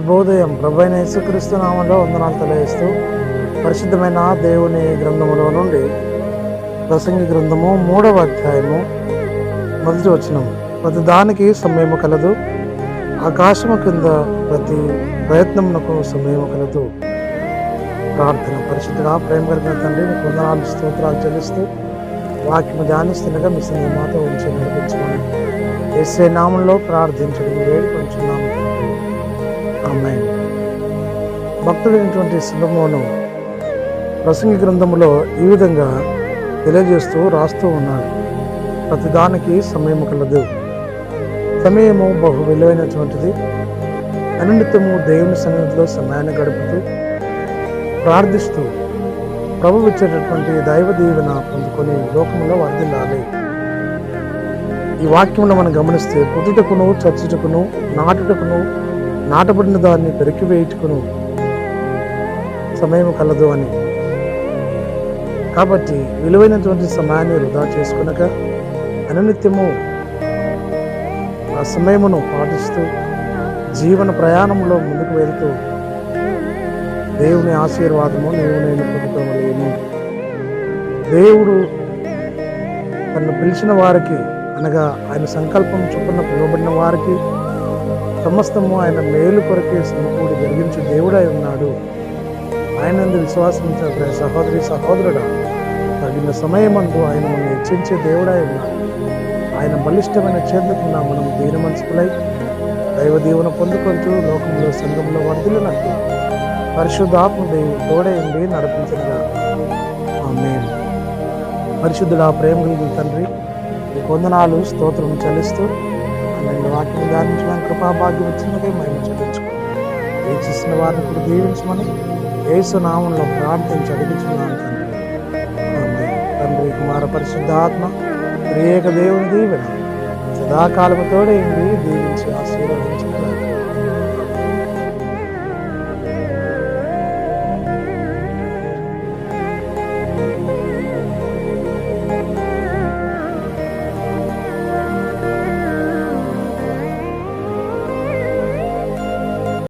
శుభోదయం. ప్రభైన యేసుక్రీస్తు నామంలో వందనాలు తెలియజేస్తూ పరిశుద్ధమైన దేవుని గ్రంథములో నుండి ప్రసంగి గ్రంథము మూడవ అధ్యాయము మొదటి వచనం. ప్రతి దానికి సమయము కలదు. ఆకాశము కింద ప్రతి ప్రయత్నమునకు సమయము కలదు. ప్రార్థన పరిశుద్ధుడా ప్రేమ కలిగిన తండ్రి నీకు వందనాలు స్తోత్రాలు చెల్లిస్తూ వాక్యము ధ్యానిస్తుండగా మీ సంగతి మాతో ఉంచి నడిపించమని ఎస్ఏ నామంలో ప్రార్థించడం వేడుకొంచున్నాం ఆమె భక్తుడైనటువంటి సులభమును ప్రసంగి గ్రంథములో ఈ విధంగా తెలియజేస్తూ రాస్తూ ఉన్నాడు. ప్రతిదానికి సమయము కలదు. సమయము బహు విలువైనటువంటిది. అనిమిత్తము దేవుని సన్నిధిలో సమయాన్ని గడుపుతూ ప్రార్థిస్తూ ప్రభు ఇచ్చేటటువంటి దైవ దీవెన పొందుకొని లోకంలో వర్ధిల్లాలి. ఈ వాక్యంలో మనం గమనిస్తే పుట్టుటకును చచ్చుటకును నాటుటకును నాటబడిన దాన్ని పెరికివేయుటకును సమయం కలదు అని. కాబట్టి విలువైనటువంటి సమయాన్ని వృధా చేసుకునక అనునిత్యము ఆ సమయమును పాటిస్తూ జీవన ప్రయాణంలో ముందుకు వెళ్తూ దేవుని ఆశీర్వాదము నీవు నేను పొందుకోవలేను దేవుడు తను పిలిచిన వారికి అనగా ఆయన సంకల్పం చొప్పున పిలువబడిన వారికి సమస్తము ఆయన మేలు కొరకే సమకూడి జరిగించే దేవుడై ఉన్నాడు. ఆయన విశ్వాసం సహోదరి సహోదరుడా తగిన సమయమందు ఆయన మనం హెచ్చించే దేవుడై ఉన్నాడు. ఆయన బలిష్టమైన చేతుకున్న మనం దీన మనసుకులై దైవ దీవెన పొందుకొంటూ లోకంలో సంఘంలో వర్ధిల్లినట్టు పరిశుద్ధాత్మ దేవుడు తోడే నడిపించగా ఆమె పరిశుద్ధుడు ఆ ప్రేమ కలిగిన తండ్రి వందనాలు స్తోత్రం చలిస్తూ ఆయన వాక్యం ధ్యానించడానికి కృపాభాగ్యం వచ్చినదే మేము చెల్లించుకోండి వీక్షిస్తున్న వారిని ఇప్పుడు దీవించమని ఏసునామంలో ప్రార్థించి అడిగించున్నాను తండ్రి. తండ్రి కుమార పరిశుద్ధాత్మ త్రియేక దేవుని దీవెన. సదాకాలముతోడే దీవించి ఆశీర్వదించి.